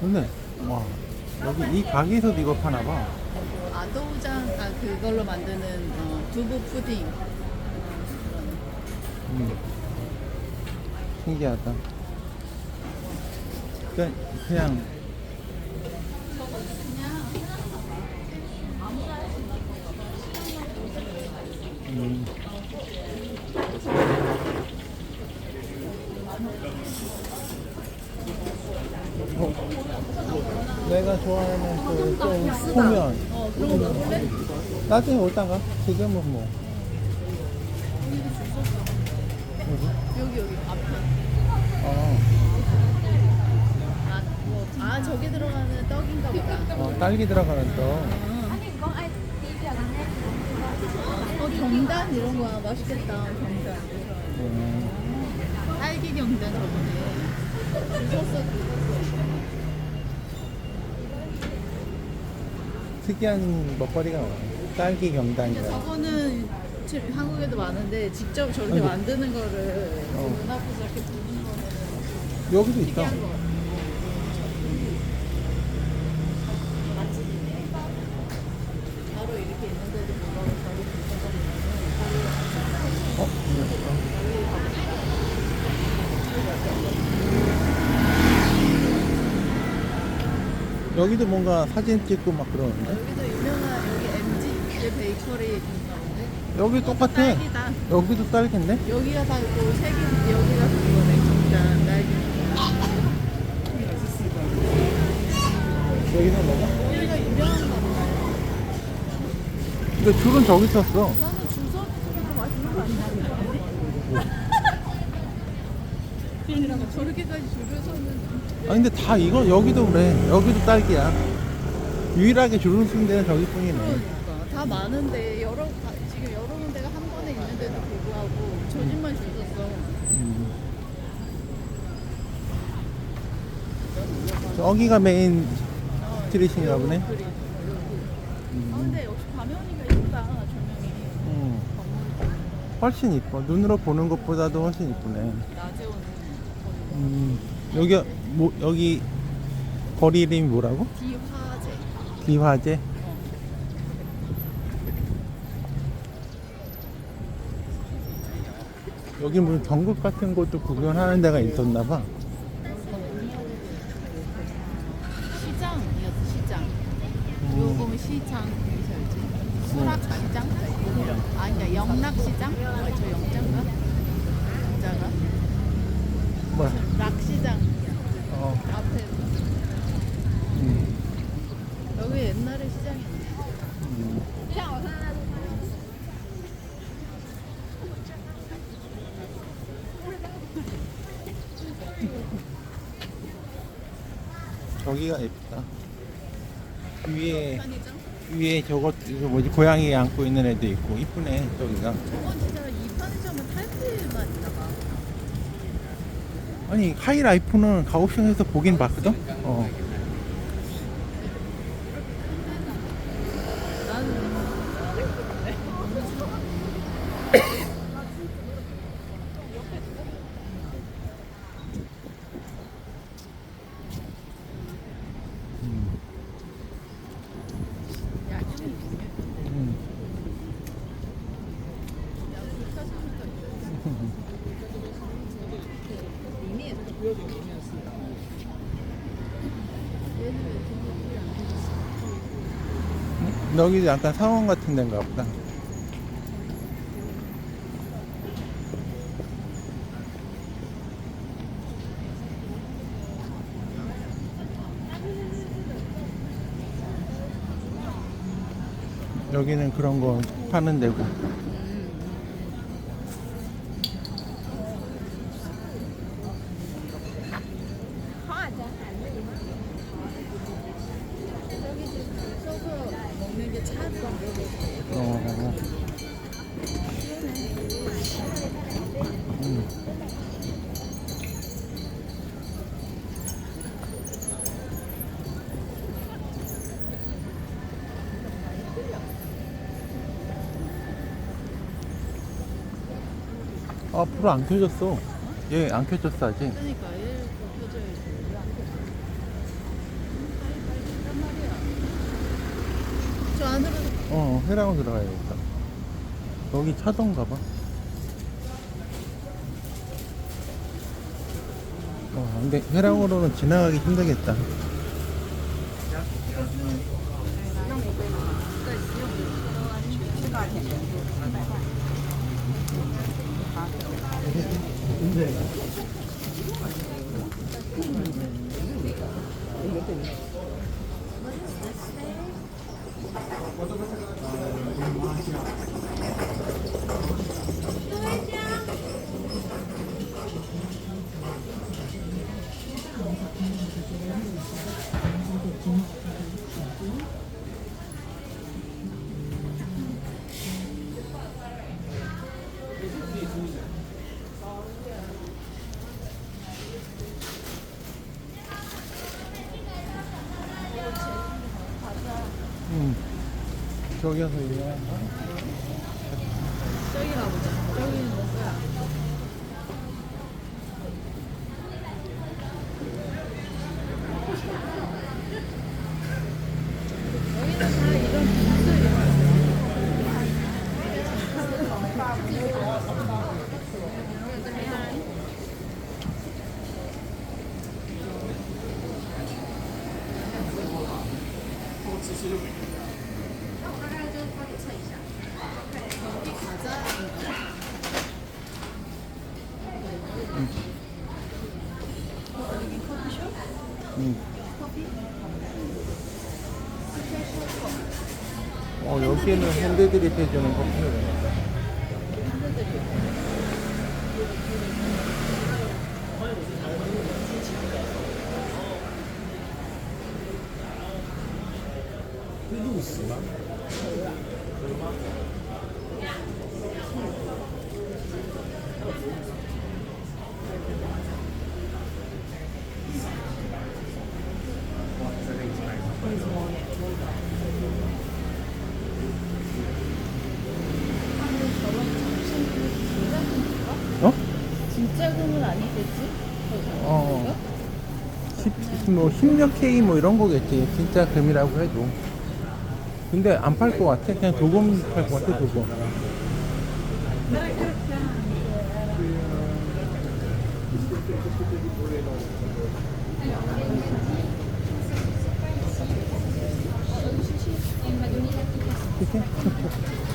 근데 와 여기 이 가게에서도 이거 파나 봐. 아도우장 아 그걸로 만드는 어, 두부 푸딩 음. 신기하다. 그냥 그냥 음. 어, 내가 좋아하는 그좀 소면. 어 그런 거 먹을래? 나중에 올다가 지금은 뭐. 여기? 여기 앞에 어, 아, 뭐, 아 저기 들어가는 떡인가 보다 어, 딸기 들어가는 떡. 어 경단 이런 거야 맛있겠다 경단 음, 딸기 경단 저번에 줄 섰어 특이한 먹거리가 많아. 딸기 경단이라. 저거는 지금 한국에도 많은데 직접 저렇게 아이고. 만드는 거를 어. 눈 앞에서 이렇게 보는 거는 여기도 있다. 특이한 거 같아 바로 이렇게 있는데도 불구하고 저기 근처가 어, 이거. 여기도 뭔가 사진 찍고 막 그러는데? 여기도 유명한 여기 MG 베이커리 있는데 여기 똑같아. 딸기다 여기도 딸기인데? 여기가 다그 색이 여기가 그거네 진짜 딸기 여기서 뭐가? 여기가 유명한가 보다 근데 줄은 저기 있었어. 나는 줄 서서 더 맛있는 거 아니야? 그러니까 저렇게까지 줄을 서는 아 근데 다 이거 여기도 그래. 여기도 딸기야. 유일하게 줄을 쓴 데는 저기뿐이네. 그러니까 다 많은데 여러 가- 지금 여러 군데가 한 번에 있는데도 불구하고 저 집만 줄 섰어 음. 저기가 메인 스트릿인가 보네. 그리. 아 근데 역시 가면이가 이쁘다 조명이 음. 건물 훨씬 이뻐. 눈으로 보는 것보다도 훨씬 이쁘네. 낮에 오는 음. 여기 뭐 여기 거리 이름이 뭐라고? 디화제. 비화제. 여기 무슨 전국 같은 것도 구경하는 데가 있었나 봐. 시장이었어 시장. 요금 시장 수락시장? 아니야 영락시장? 아, 저 영장가? 영자가? 뭐야? 락시장 어. 앞에 음. 여기 옛날에 시장이었네 음. 저기가 예쁘다. 위에 편의점 위에 저것 이거 뭐지 고양이 안고 있는 애도 있고 이쁘네 저기가. 저건 진짜 이 편의점은 탈피만 있나 봐 아니 하이라이프는 가오슝에서 보긴 봤거든. 어. 음. 야 불타 소리가 얘는 왜 등록이 안 돼? 여기도 약간 사원 같은 데인가 보다. 여기는 그런 거 파는 데고. 어. 음. 아, 불안 켜졌어. 예, 얘안 켜졌어, 아직. 그러니까, 어, 회랑으로 들어가야겠다. 여기 차던가 봐. 어, 근데 회랑으로는 지나가기 힘들겠다. 음. 저기 가서 이거. 저기 가보자. 저기는 뭐야? 여기는 다 이런 빈수 이런 음. 어, 여기는 핸드드립 해주는 되겠다. 어? 진짜 금은 아니겠지? 어. 10, 뭐 10몇 K 뭐 이런 거겠지. 진짜 금이라고 해도. 근데 안 팔 것 같아. 그냥 도금 팔 것 같아, 도금. 이렇게?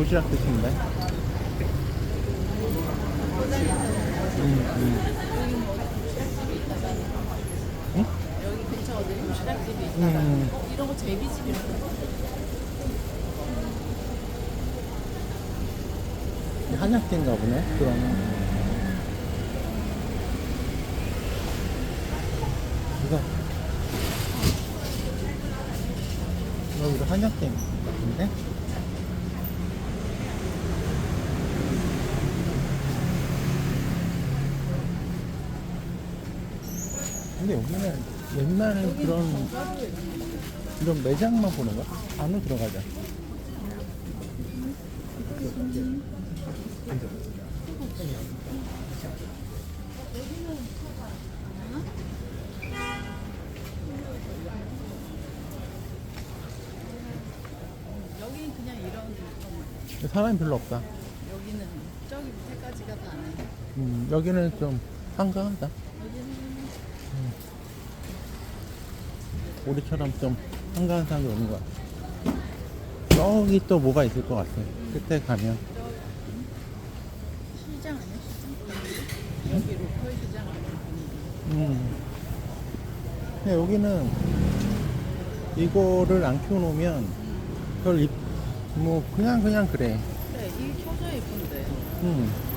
도시락 드신데? 음, 음. 음. 이런 거 제비집이라고. 한약재인가 보네, 그러면. 이거. 여기도 한약재 같은데? 근데 여기는 옛날 그런 이런 매장만 보는 거야? 안으로 들어가자. 여기는 그냥 이런 것만. 사람이 별로 없다. 여기는 저기 밑에까지가 다안 해. 음, 여기는 좀 한가하다. 여기는 우리처럼 좀 한가한 사람이 오는 거야. 저기 또 뭐가 있을 것 같아. 그때 가면. 시장 아니야 시장? 여기 로컬 시장 아니야. 음, 근데 여기는 이거를 안 켜놓으면 별 입, 뭐 그냥 그냥 그래. 그래 이 켜져 예쁜데. 음.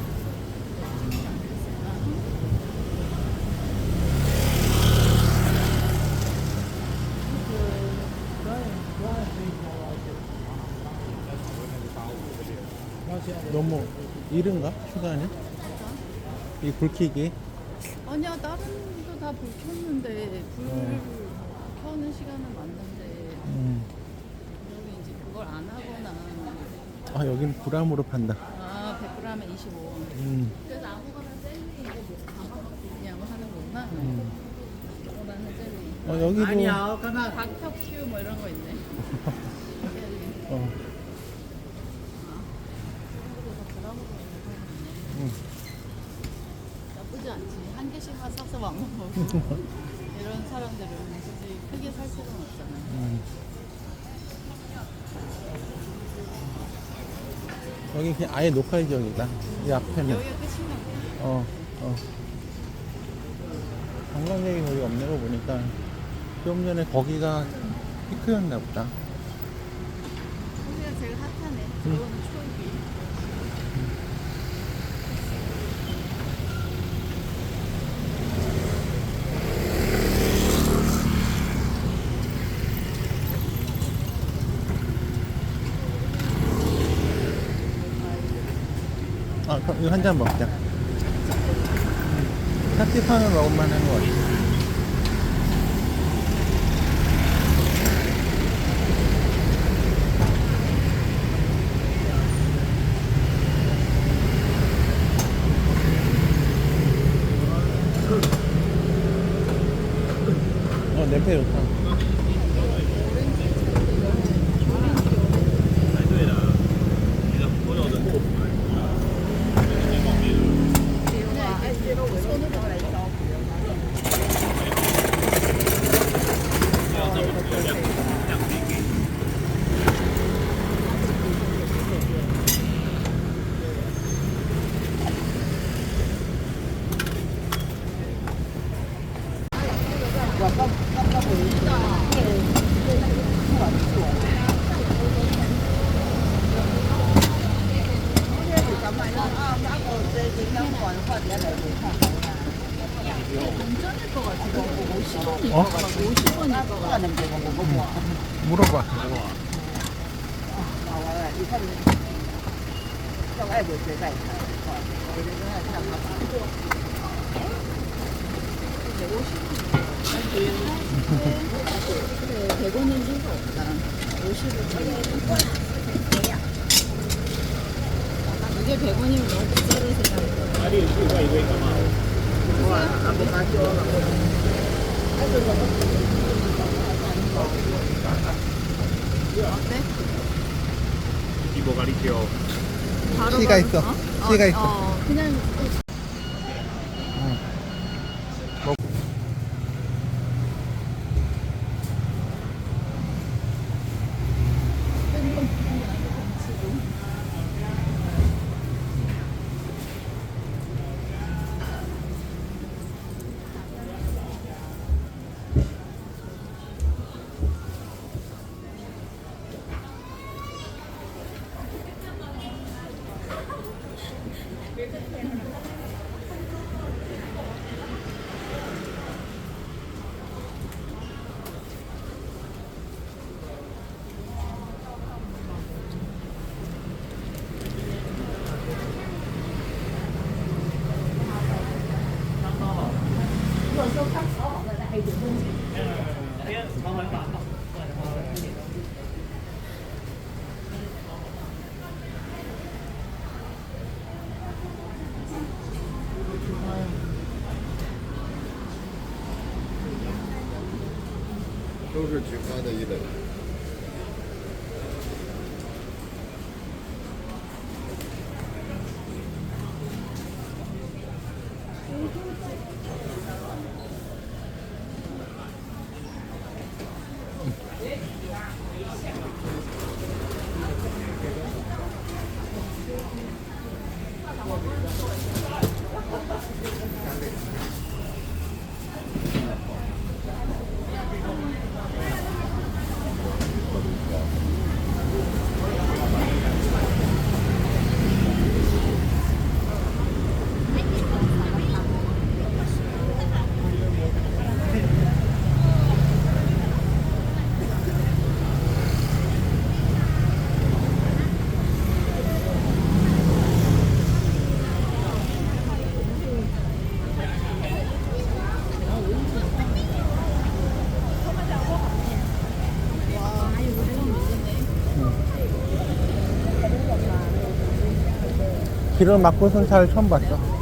너무 이른가 시간이? 이 불키기 아니야 다른 거 다 불 켰는데 불 어. 켜는 시간은 맞는데 음. 여기 이제 그걸 안 하거나 아 여기는 구람으로 판다 아 100g에 25원. 음. 그래서 아무거나 젤리 이거 뭐 담아갖고 그냥 하는 거구나. 음. 원하는 젤리. 어 여기도 아니야, 그만. 닥터큐 뭐 이런 거 있네. 어. 음. 나쁘지 않지. 한 개씩만 사서 막 먹어. 이런 사람들은 굳이 크게 살 필요는 없잖아. 음. 여기 그냥 아예 로컬 지역이다 이 앞에는 여기가 끝인가 보네. 어, 어. 관광객이 거기 없는 거 보니까 좀 전에 거기가 피크였나 보다. 거기가 제일 핫하네. 음. 저거는 초입 아, 그럼 이거 한 잔 먹자. 먹으면 하는 거 같아. 어, 냄새 좋다. зовут Юля. 100원은 줄수 없다. 50원. 이게 100원이면 너무 비싸게 생각해. 어때? tipo Galicio. 바로 씨가 바로- 있어. 어? 씨가 어, 있어. 어, 그냥 都是菊花的一等。 기름 막고 선 차를 처음 봤어.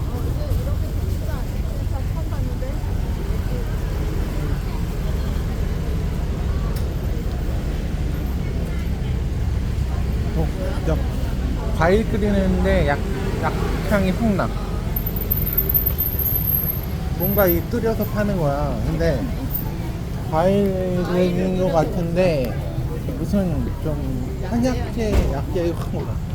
과일 끓이는데 약, 약향이 훅 나. 뭔가 이 끓여서 파는 거야. 근데 과일인 것 같은데 무슨 좀 한약재 약재 확 나. 어,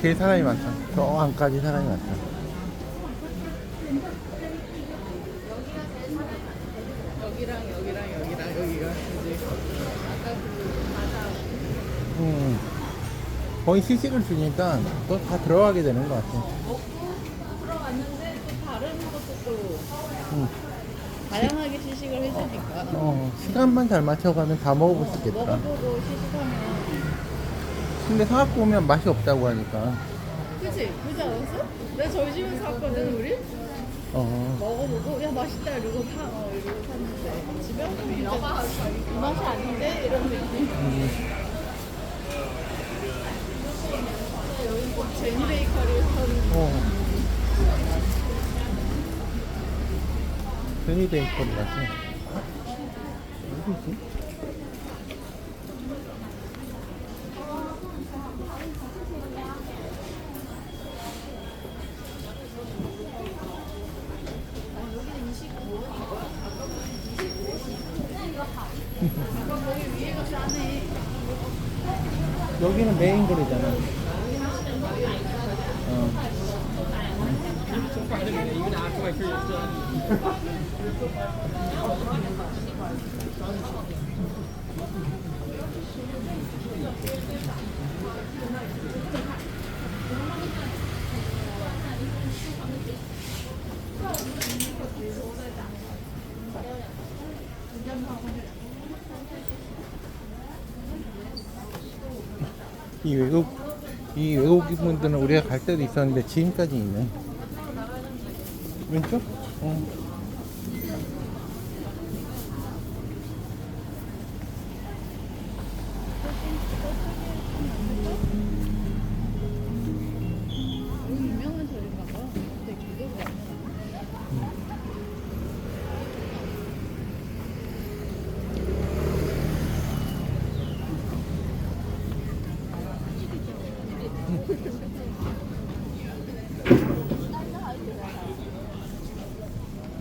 되게 사람이 많다. 저 안까지 사람이 많다. 여기랑 여기랑 여기랑 여기가 이제 아까 그 바다 음. 거의 시식을 주니까 또 다 들어가게 되는 것 같아. 먹고 들어갔는데 또 다른 것도 또 음. 다양하게 시식을 해주니까 어, 시간만 잘 맞춰가면 다 먹어볼 수 있겠다. 먹어보고 시식하면 근데 사갖고 오면 맛이 없다고 하니까. 그치? 그지 않았어? 내가 저희 집에서 샀거든 우리? 어. 먹어보고 야 맛있다 이러고 사 어, 이러고 샀는데 집에 와서 이제 이 맛이 아닌데? 이런 느낌 여기 꼭 제니 베이커리 선 어. 드니 베이커리 같아. 어디지? 여기는 메인 거리잖아. 어. 이 외국 이 외국인 분들은 우리가 갈 때도 있었는데 지금까지 있네. 왼쪽? 어.